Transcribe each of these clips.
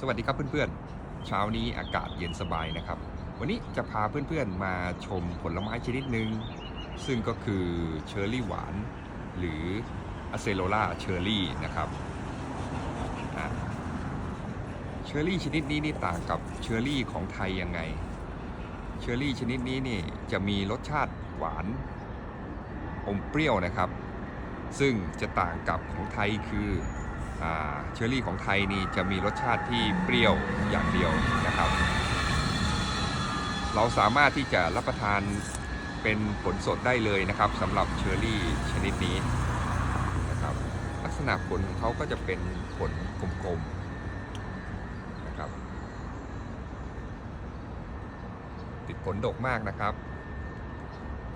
สวัสดีครับเพื่อนๆ เช้านี้อากาศเย็นสบายนะครับ วันนี้จะพาเพื่อนๆมาชมผลไม้ชนิดหนึ่งซึ่งก็คือเชอร์รี่หวาน หรืออะเซโ l ล่าเชอร์รี่นะครับเชอร์รี่ชนิดนี้นี่ต่างกับเชอร์รี่ของไทยยังไง เชอร์รี่ชนิดนี้นี่จะมีรสชาติหวานอมเปรี้ยวนะครับ ซึ่งจะต่างกับของไทยคือ เชอร์รี่ของไทยนี่จะมีรสชาติที่เปรี้ยวอย่างเดียวนะครับ เราสามารถที่จะรับประทานเป็นผลสดได้เลยนะครับสำหรับเชอร์รี่ชนิดนี้นะครับ ลักษณะผลของเขาก็จะเป็นผลกลมๆนะครับ ติดผลดกมากนะครับ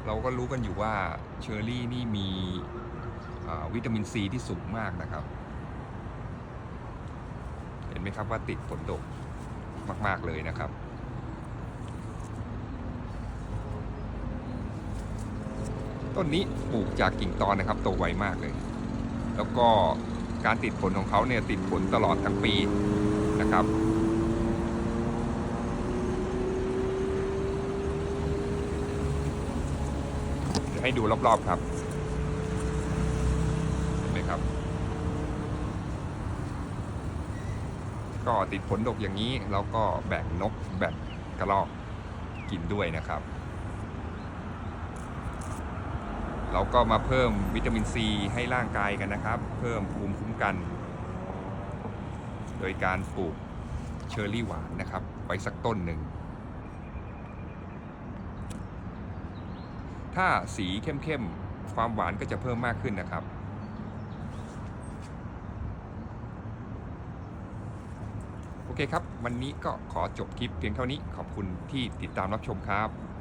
เราก็รู้กันอยู่ว่าเชอร์รี่นี่มีวิตามินซีที่สูงมากนะครับ ไหมครับว่าติดผลดกมาก ๆ เลยนะครับ ต้นนี้ปลูกจากกิ่งตอนนะครับโตไวมากเลย แล้วก็การติดผลของเขาเนี่ยติดผลตลอดทั้งปีนะครับให้ดูรอบ ๆ ครับเห็นไหมครับ ก็ติดผลดกอย่างนี้เราก็แบ่งนกแบ่งกระรอกกินด้วยนะครับ เราก็มาเพิ่มวิตามินซีให้ร่างกายกันนะครับ เพิ่มภูมิคุ้มกัน โดยการปลูกเชอร์รี่หวานนะครับไว้สักต้นหนึ่งถ้าสีเข้มๆ ความหวานก็จะเพิ่มมากขึ้นนะครับ โอเคครับ วันนี้ก็ขอจบคลิปเพียงเท่านี้ขอบคุณที่ติดตามรับชมครับ